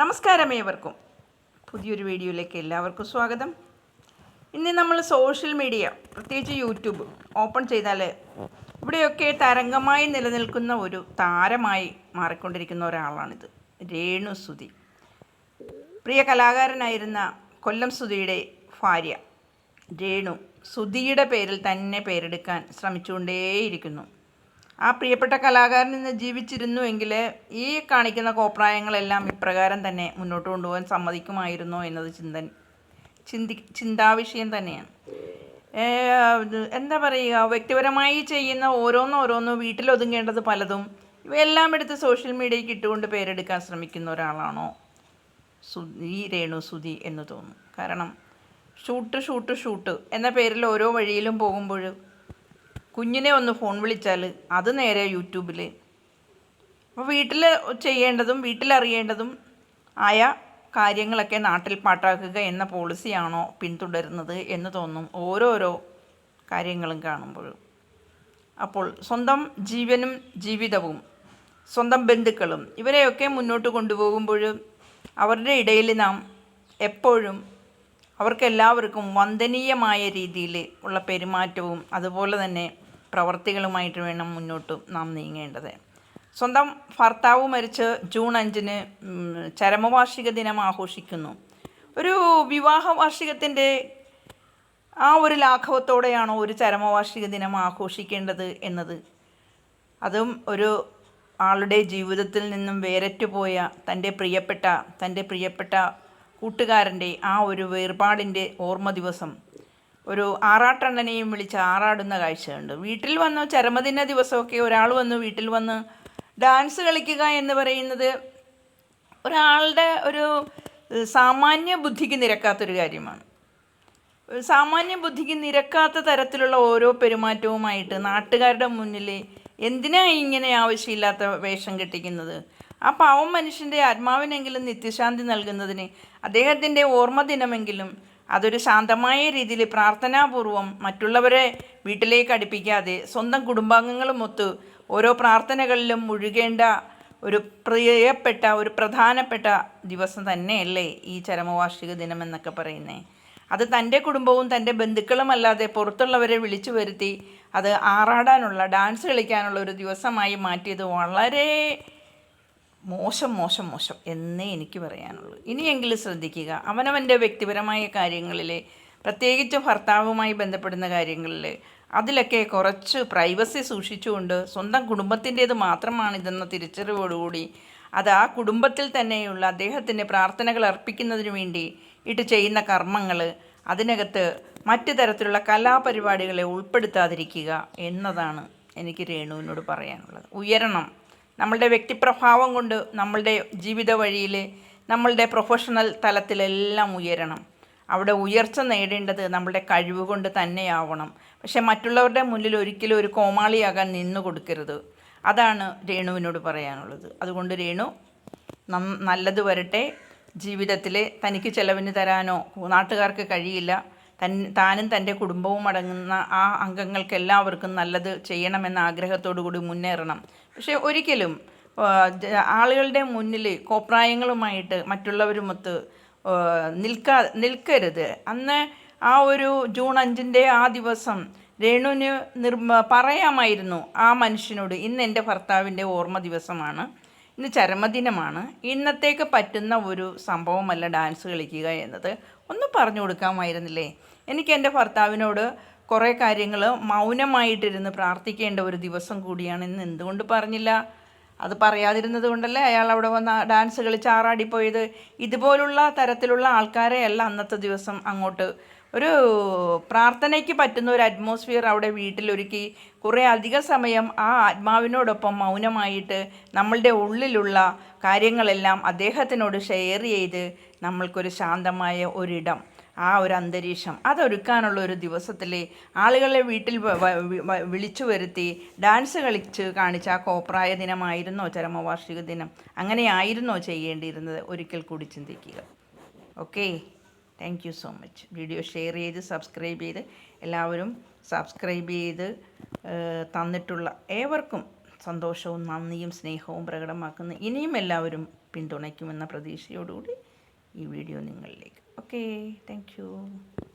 നമസ്കാരം ഏവർക്കും. പുതിയൊരു വീഡിയോയിലേക്ക് എല്ലാവർക്കും സ്വാഗതം. ഇന്ന് നമ്മൾ സോഷ്യൽ മീഡിയ പ്രത്യേകിച്ച് യൂട്യൂബ് ഓപ്പൺ ചെയ്താൽ ഇവിടെയൊക്കെ തരംഗമായി നിലനിൽക്കുന്ന ഒരു താരമായി മാറിക്കൊണ്ടിരിക്കുന്ന ഒരാളാണിത്. രേണു സുധി. പ്രിയ കലാകാരനായിരുന്ന കൊല്ലം സുധിയുടെ ഭാര്യ രേണു സുധിയുടെ പേരിൽ തന്നെ പേരെടുക്കാൻ ശ്രമിച്ചുകൊണ്ടേയിരിക്കുന്നു. ആ പ്രിയപ്പെട്ട കലാകാരൻ ഇന്ന് ജീവിച്ചിരുന്നുവെങ്കിൽ ഈ കാണിക്കുന്ന കോപ്രായങ്ങളെല്ലാം ഇപ്രകാരം തന്നെ മുന്നോട്ട് കൊണ്ടുപോകാൻ സമ്മതിക്കുമായിരുന്നോ എന്നത് ചിന്തൻ ചിന്തി ചിന്താവിഷയം തന്നെയാണ്. എന്താ പറയുക വ്യക്തിപരമായി ചെയ്യുന്ന ഓരോന്നോരോന്ന് വീട്ടിലൊതുങ്ങേണ്ടത് പലതും ഇവയെല്ലാം എടുത്ത് സോഷ്യൽ മീഡിയയ്ക്ക് ഇട്ടുകൊണ്ട് പേരെടുക്കാൻ ശ്രമിക്കുന്ന ഒരാളാണോ സു ഈ രേണു സുധി എന്ന് തോന്നുന്നു. കാരണം ഷൂട്ട് ഷൂട്ട് ഷൂട്ട് എന്ന പേരിൽ ഓരോ വഴിയിലും പോകുമ്പോൾ കുഞ്ഞിനെ ഒന്ന് ഫോൺ വിളിച്ചാൽ അത് നേരെ യൂട്യൂബിൽ അപ്പോൾ വീട്ടിൽ ചെയ്യേണ്ടതും വീട്ടിലറിയേണ്ടതും ആയ കാര്യങ്ങളൊക്കെ നാട്ടിൽ പാട്ടാക്കുക എന്ന പോളിസിയാണോ പിന്തുടരുന്നത് എന്ന് തോന്നും ഓരോരോ കാര്യങ്ങളും കാണുമ്പോഴും അപ്പോൾ സ്വന്തം ജീവനും ജീവിതവും സ്വന്തം ബന്ധുക്കളും ഇവരെയൊക്കെ മുന്നോട്ട് കൊണ്ടുപോകുമ്പോൾ അവരുടെ ഇടയിൽ നാം എപ്പോഴും അവർക്കെല്ലാവർക്കും വന്ദനീയമായ രീതിയിൽ ഉള്ള പെരുമാറ്റവും അതുപോലെ തന്നെ പ്രവർത്തികളുമായിട്ട് വേണം മുന്നോട്ട് നാം നീങ്ങേണ്ടത്. സ്വന്തം ഭർത്താവ് മരിച്ച് ജൂൺ അഞ്ചിന് ചരമവാർഷിക ദിനം ആഘോഷിക്കുന്നു. ഒരു വിവാഹ വാർഷികത്തിന്റെ ആ ഒരു ലാഘവത്തോടെയാണോ ഒരു ചരമവാർഷിക ദിനം ആഘോഷിക്കേണ്ടത് എന്നത്? അതും ഒരു ആളുടെ ജീവിതത്തിൽ നിന്നും വേരറ്റുപോയ തന്റെ പ്രിയപ്പെട്ട തന്റെ പ്രിയപ്പെട്ട കൂട്ടുകാരന്റെ ആ ഒരു വേർപാടിന്റെ ഓർമ്മ ദിവസം. ഒരു ആറാട്ടണ്ണനെയും വിളിച്ച് ആറാടുന്ന കാഴ്ചയുണ്ട്. വീട്ടിൽ വന്ന് ചരമദിന ദിവസമൊക്കെ ഒരാൾ വന്ന് വീട്ടിൽ വന്ന് ഡാൻസ് കളിക്കുക എന്ന് പറയുന്നത് ഒരാളുടെ ഒരു സാമാന്യ ബുദ്ധിക്ക് നിരക്കാത്തൊരു കാര്യമാണ്. സാമാന്യ ബുദ്ധിക്ക് നിരക്കാത്ത തരത്തിലുള്ള ഓരോ പെരുമാറ്റവുമായിട്ട് നാട്ടുകാരുടെ മുന്നിൽ എന്തിനാ ഇങ്ങനെ ആവശ്യമില്ലാത്ത വേഷം കെട്ടിക്കുന്നത്? ആ പാവം മനുഷ്യന്റെ ആത്മാവിനെങ്കിലും നിത്യശാന്തി നൽകുന്നതിന് അദ്ദേഹത്തിന്റെ ഓർമ്മ ദിനമെങ്കിലും അതൊരു ശാന്തമായ രീതിയിൽ പ്രാർത്ഥനാപൂർവം മറ്റുള്ളവരെ വീട്ടിലേക്ക് അടുപ്പിക്കാതെ സ്വന്തം കുടുംബാംഗങ്ങളുമൊത്ത് ഓരോ പ്രാർത്ഥനകളിലും മുഴുകേണ്ട ഒരു പ്രിയപ്പെട്ട ഒരു പ്രധാനപ്പെട്ട ദിവസം തന്നെയല്ലേ ഈ ചരമവാർഷിക ദിനം എന്നൊക്കെ പറയുന്നത് അത് തന്റെ കുടുംബവും തന്റെ ബന്ധുക്കളും അല്ലാതെ പുറത്തുള്ളവരെ വിളിച്ചു വരുത്തി അത് ആറാടാനുള്ള ഡാൻസ് കളിക്കാനുള്ള ഒരു ദിവസമായി മാറ്റിയത് വളരെ മോശം മോശം മോശം എന്നേ എനിക്ക് പറയാനുള്ളൂ. ഇനിയെങ്കിലും ശ്രദ്ധിക്കുക. അവനവന്റെ വ്യക്തിപരമായ കാര്യങ്ങളിൽ പ്രത്യേകിച്ച് ഭർത്താവുമായി ബന്ധപ്പെടുന്ന കാര്യങ്ങളിൽ അതിലൊക്കെ കുറച്ച് പ്രൈവസി സൂക്ഷിച്ചുകൊണ്ട് സ്വന്തം കുടുംബത്തിന്റേത് മാത്രമാണിതെന്ന തിരിച്ചറിവോടുകൂടി അത് ആ കുടുംബത്തിൽ തന്നെയുള്ള അദ്ദേഹത്തിന് പ്രാർത്ഥനകൾ അർപ്പിക്കുന്നതിന് വേണ്ടി ഇട്ട് ചെയ്യുന്ന കർമ്മങ്ങൾ അതിനകത്ത് മറ്റു തരത്തിലുള്ള കലാപരിപാടികളെ ഉൾപ്പെടുത്താതിരിക്കുക എന്നതാണ് എനിക്ക് രേണുവിനോട് പറയാനുള്ളത്. ഉയരണം. നമ്മളുടെ വ്യക്തിപ്രഭാവം കൊണ്ട് നമ്മളുടെ ജീവിത വഴിയിൽ നമ്മളുടെ പ്രൊഫഷണൽ തലത്തിലെല്ലാം ഉയരണം. അവിടെ ഉയർച്ച നേടേണ്ടത് നമ്മളുടെ കഴിവ് കൊണ്ട് തന്നെയാവണം. പക്ഷേ മറ്റുള്ളവരുടെ മുന്നിൽ ഒരിക്കലും ഒരു കോമാളിയാകാൻ നിന്നു കൊടുക്കരുത്. അതാണ് രേണുവിനോട് പറയാനുള്ളത്. അതുകൊണ്ട് രേണു നം നല്ലത് വരട്ടെ. ജീവിതത്തിൽ തനിക്ക് ചെലവിന് തരാനോ നാട്ടുകാർക്ക് കഴിയില്ല. തൻ താനും തന്റെ കുടുംബവും അടങ്ങുന്ന ആ അംഗങ്ങൾക്ക് എല്ലാവർക്കും നല്ലത് ചെയ്യണമെന്ന ആഗ്രഹത്തോടു കൂടി മുന്നേറണം. പക്ഷേ ഒരിക്കലും ആളുകളുടെ മുന്നിൽ കോപ്രായങ്ങളുമായിട്ട് മറ്റുള്ളവരുമൊത്ത് നിൽക്കാ നിൽക്കരുത്. അന്ന് ആ ഒരു ജൂൺ അഞ്ചിന്റെ ആ ദിവസം രേണുവിന് നിർ പറയാമായിരുന്നു ആ മനുഷ്യനോട് ഇന്ന് എന്റെ ഭർത്താവിന്റെ ഓർമ്മ ദിവസമാണ്. ഇന്ന് ചരമദിനമാണ്. ഇന്നത്തേക്ക് പറ്റുന്ന ഒരു സംഭവമല്ല ഡാൻസ് കളിക്കുക എന്നത്. ഒന്ന് പറഞ്ഞു കൊടുക്കാമായിരുന്നില്ലേ? എനിക്ക് എന്റെ ഭർത്താവിനോട് കുറേ കാര്യങ്ങൾ മൗനമായിട്ടിരുന്ന് പ്രാർത്ഥിക്കേണ്ട ഒരു ദിവസം കൂടിയാണ് ഇന്ന്. എന്തുകൊണ്ട് പറഞ്ഞില്ല? അത് പറയാതിരുന്നത് കൊണ്ടല്ലേ അയാൾ അവിടെ വന്ന് ഡാൻസ് കളിച്ച് ആറാടിപ്പോയത്? ഇതുപോലുള്ള തരത്തിലുള്ള ആൾക്കാരെയല്ല അന്നത്തെ ദിവസം അങ്ങോട്ട് ഒരു പ്രാർത്ഥനയ്ക്ക് പറ്റുന്ന ഒരു അറ്റ്മോസ്ഫിയർ അവിടെ വീട്ടിലൊരുക്കി കുറേ അധിക സമയം ആ ആത്മാവിനോടൊപ്പം മൗനമായിട്ട് നമ്മളുടെ ഉള്ളിലുള്ള കാര്യങ്ങളെല്ലാം അദ്ദേഹത്തിനോട് ഷെയർ ചെയ്ത് നമ്മൾക്കൊരു ശാന്തമായ ഒരിടം ആ ഒരു അന്തരീക്ഷം. അതൊരുക്കാനുള്ള ഒരു ദിവസത്തിൽ ആളുകളെ വീട്ടിൽ വിളിച്ചു വരുത്തി ഡാൻസ് കളിച്ച് കാണിച്ച ആ കോപ്രായ ദിനമായിരുന്നോ ചരമവാർഷിക ദിനം? അങ്ങനെയായിരുന്നോ ചെയ്യേണ്ടിയിരുന്നത്? ഒരിക്കൽ കൂടി ചിന്തിക്കുക. Okay thank you so much video share ചെയ്ത് സബ്സ്ക്രൈബ് ചെയ്ത് എല്ലാവരും സബ്സ്ക്രൈബ് ചെയ്ത് തന്നിട്ടുള്ള ഏവർക്കും സന്തോഷവും നന്ദിയും സ്നേഹവും പ്രകടമാക്കുന്ന ഇനിയും എല്ലാവരും പിന്തുണയ്ക്കുമെന്ന പ്രതീക്ഷയോടുകൂടി ഈ വീഡിയോ നിങ്ങളിലേക്ക്. Okay thank